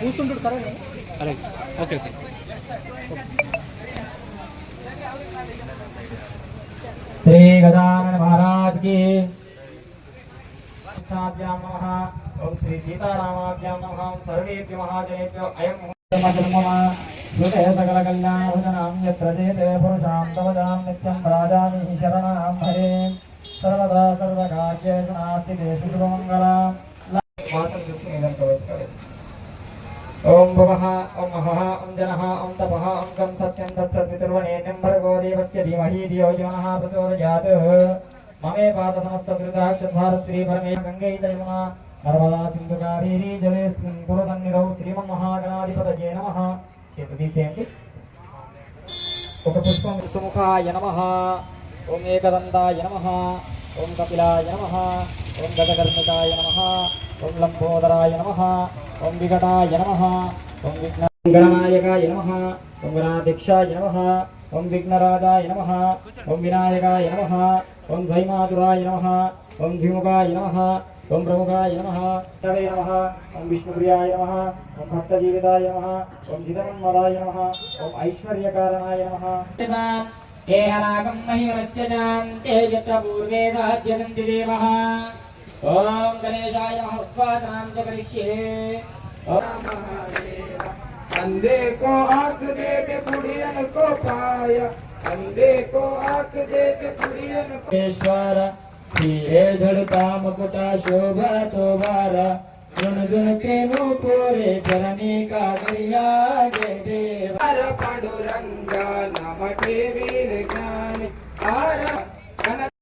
కూర్చుంటాడు correct? Correct okay okay. Shri Gajanana మహారాజ్కి ఓం శ్రీ సీతారామాభ్యాం నమః సర్వేభ్య మహాజనేభ్యో అయం హృదయ సకల కళ్యాణభుజనాం యత్ర చేతే పురుషాం తవదాం నిత్యం రాజామి శరణాం హరే. సర్వదా సర్వకార్యేషు నాస్తికేషు శుభమంగళం. మాసం చూసి మీదంతా ఓం భవః ఓం మహః ఓం జనః ఓం తపః ఓం కం సత్యం తత్సద్వితుర్వణేన్యం భర్గో దేవస్య ధీమహి ధియో యో నః ప్రచోదయాత్. మమే పాద సమస్త దురితాక్షద్భార శ్రీ పరమే గంగై చ నర్మదా సింధు కావేరీ జలేస్మిన్ కురు సన్నిధౌ శ్రీమన్మహాగణాధిపతయే నమః. చేతు తీసేయండి. ఒక పుష్పం. సుముఖాయ నమః. ఓం ఏకదంతాయ నమః. ఓం కపిలాయ నమః. ఓం గజకర్ణికాయ నమః. ఓం లంబోదరాయ నమః. ఓం వికటాయ నమ ఓం విఘ్న గణనాయకాయ నమః ఓం గణాధ్యక్షాయ నమః ఓం విఘ్నరాజాయ నమ ఓం వినాయకాయ నమ ఓం ద్వైమాతురాయ నమ ఓం ద్విముఖాయ నమ ఓం ప్రముఖాయ నమ నమ ఓం విష్ణుప్రియాయ నమ ఓం భక్తజీవితాయ నమ ఓం జితమన్మదాయ నమ ఓం ఐశ్వర్యకారణాయ నమ కేహనాగం మహిమనస్య జాంతే యత్ర పూర్వే సాధ్య సంతి దేవః ओम गणेशाय हवा नमः च करिष्ये। अंधे को आँख दे के बुढ़ियन को पाया। अंधे को आँख दे के बुढ़ियन को ईश्वर धीरे झड़ता मुकुटा शोभा तो बारा जन जन के नूपुरे चरणी का दरिया जय देव। पांडुरंगा नमः देवी।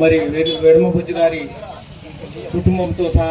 మరి వెడు- వెడుమ బొజ్జు గారి కుటుంబంతో సహా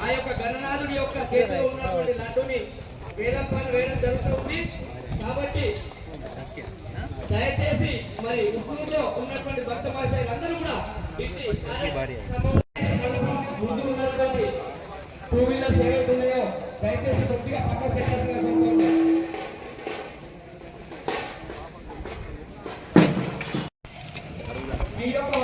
ఆ యొక్క గణనాథుడి యొక్క చేతిలో ఉన్నటువంటి లడ్డుని వేదం పైన వేయడం జరుగుతుంది కాబట్టి దయచేసి మరి ఉప్పులో ఉన్నటువంటి భక్త మహాశయులందరూ కూడా ఇంటి టూ వీలర్స్ ఏవైతే ఉన్నాయో దయచేసి కొద్దిగా పక్కన పెట్టాల్సిన ఈ యొక్క